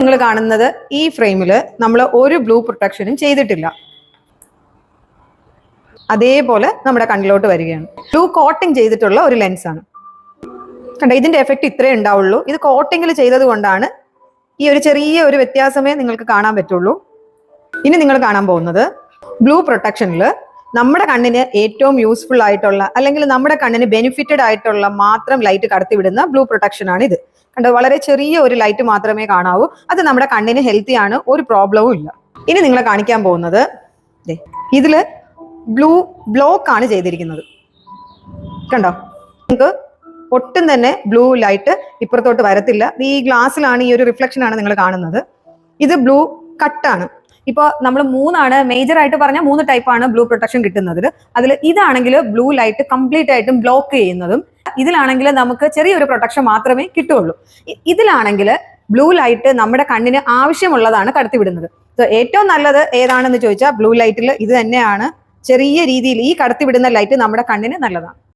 നിങ്ങൾ കാണുന്നത് ഈ ഫ്രെയിമിൽ നമ്മൾ ഒരു ബ്ലൂ പ്രൊട്ടക്ഷനും ചെയ്തിട്ടില്ല. അതേപോലെ നമ്മുടെ കണ്ണിലോട്ട് വരികയാണ്. ബ്ലൂ കോട്ടിംഗ് ചെയ്തിട്ടുള്ള ഒരു ലെൻസാണ് കണ്ടോ ഇതിന്റെ എഫക്റ്റ് ഇത്രേ ഉണ്ടാവുള്ളൂ. ഇത് കോട്ടിങ്ങിൽ ചെയ്തത് കൊണ്ടാണ് ഈ ഒരു ചെറിയ ഒരു വ്യത്യാസമേ നിങ്ങൾക്ക് കാണാൻ പറ്റുള്ളൂ. ഇനി നിങ്ങൾ കാണാൻ പോകുന്നത് ബ്ലൂ പ്രൊട്ടക്ഷനിൽ നമ്മുടെ കണ്ണിന് ഏറ്റവും യൂസ്ഫുൾ ആയിട്ടുള്ള അല്ലെങ്കിൽ നമ്മുടെ കണ്ണിന് ബെനിഫിറ്റഡ് ആയിട്ടുള്ള മാത്രം ലൈറ്റ് കടത്തിവിടുന്ന ബ്ലൂ പ്രൊട്ടക്ഷൻ ആണ് ഇത്. കണ്ടോ? വളരെ ചെറിയ ഒരു ലൈറ്റ് മാത്രമേ കാണാവൂ. അത് നമ്മുടെ കണ്ണിന് ഹെൽത്തി ആണ്. ഒരു പ്രോബ്ലവും ഇല്ല. ഇനി നിങ്ങളെ കാണിക്കാൻ പോകുന്നത് ദേ, ഇതിൽ ബ്ലൂ ബ്ലോക്ക് ആണ് ചെയ്തിരിക്കുന്നത്. കണ്ടോ? നിങ്ങൾക്ക് ഒട്ടും തന്നെ ബ്ലൂ ലൈറ്റ് ഇപ്പുറത്തോട്ട് വരത്തില്ല. ഈ ഗ്ലാസ്സിലാണ് ഈ ഒരു റിഫ്ലക്ഷൻ ആണ് നിങ്ങൾ കാണുന്നത്. ഇത് ബ്ലൂ കട്ടാണ് ഇപ്പോൾ നമ്മൾ മൂന്നാണ് മേജർ ആയിട്ട് പറഞ്ഞാൽ മൂന്ന് ടൈപ്പാണ് ബ്ലൂ പ്രൊട്ടക്ഷൻ കിട്ടുന്നത് അതിൽ ഇതാണെങ്കിൽ ബ്ലൂ ലൈറ്റ് കംപ്ലീറ്റ് ആയിട്ടും ബ്ലോക്ക് ചെയ്യുന്നതും ഇതിലാണെങ്കിൽ നമുക്ക് ചെറിയൊരു പ്രൊട്ടക്ഷൻ മാത്രമേ കിട്ടുള്ളൂ ഇതിലാണെങ്കിൽ ബ്ലൂ ലൈറ്റ് നമ്മുടെ കണ്ണിന് ആവശ്യമുള്ളതാണ് കടത്തിവിടുന്നത്. സോ ഏറ്റവും നല്ലത് ഏതാണെന്ന് ചോദിച്ചാൽ ബ്ലൂ ലൈറ്റിൽ ഇത് തന്നെയാണ് ചെറിയ രീതിയിൽ ഈ കടത്തിവിടുന്ന ലൈറ്റ് നമ്മുടെ കണ്ണിന് നല്ലതാണ്.